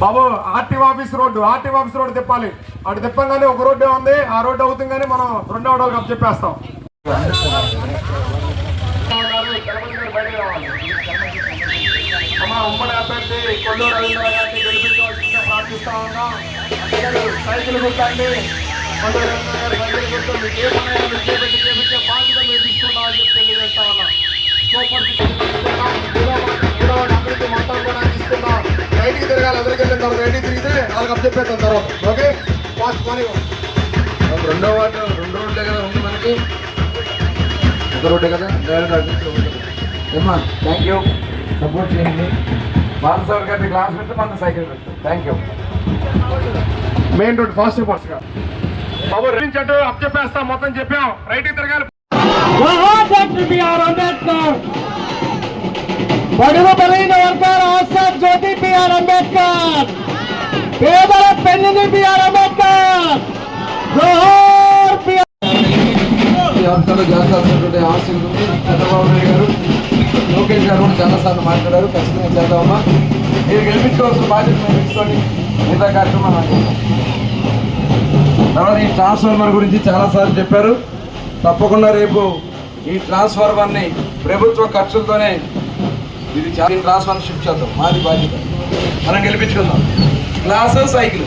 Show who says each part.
Speaker 1: బాబు RT office road RT office road తిప్పాలి. అటు తిప్పంగానే ఒక రోడ్డు ఉంది ఆ రోడ్డు అవుతుందని మనం రెండో అడవులకు చెప్పేస్తాం అమ్మా ఉమ్మడి అభ్యర్థి కొల్లూరు రవీంద్ర గారిని గెలిపించవలసిందిగా ప్రార్థిస్తా ఉన్నాం. సైకిల్ గుర్తండి కొల్లూరు రవీంద్ర గారి సైకిల్ గుర్తు మీకు ఏ పని చేపెట్టి చేపించే బాధ్యత మీరు చెప్పి తెలియజేస్తా ఉన్నాం. సూపర్ తర్వాత రైట్కి తిరిగితే వాళ్ళకి అప్ చెప్పేస్తాం తర్వాత ఓకే ఫాస్ట్ మనీ
Speaker 2: రెండో వార్డు రెండు రోడ్లే కదా ఉంది మనకి. ఒక రోడ్డే కదా? డైరెక్ట్ ఏమ్మా థ్యాంక్ యూ సపోర్ట్ చేయండి. బాలసార్ గారి క్లాస్ పెడితే మన సైకిల్ పెడతాం. Thank you
Speaker 1: main road fast ఫాస్ట్గా బాబు రైట్ అటు అప్ చెప్పేస్తాం మొత్తం చెప్పాం. రైట్కి తిరగాలి.
Speaker 3: B R Ambedkar. బడుగు బలైన వర్గాల ఆస్థాన్ పేదల బిఆర్ అంబేద్కర్? జోహార్ బిఆర్
Speaker 2: ఈ వర్గాలు ఆశలు ఉంది. చంద్రబాబు నాయుడు గారు లోకేష్ గారు కూడా చాలాసార్లు మాట్లాడారు. ఖచ్చితంగా చేద్దామమ్మా. మీరు గెలిపించుకోవాల్సిన బాధ్యత మేము తీసుకోండి. మిగతా కార్యక్రమాలు తర్వాత ఈ ట్రాన్స్ఫార్మర్ గురించి చాలాసార్లు చెప్పారు. తప్పకుండా రేపు ఈ ట్రాన్స్ఫార్మర్ని ప్రభుత్వ ఖర్చులతోనే ఇది చాలా ట్రాన్స్ఫార్మర్ షిఫ్ట్ చేద్దాం. మాది బాధ్యత. మనం గెలిపించుకుందాం. Glass cycle.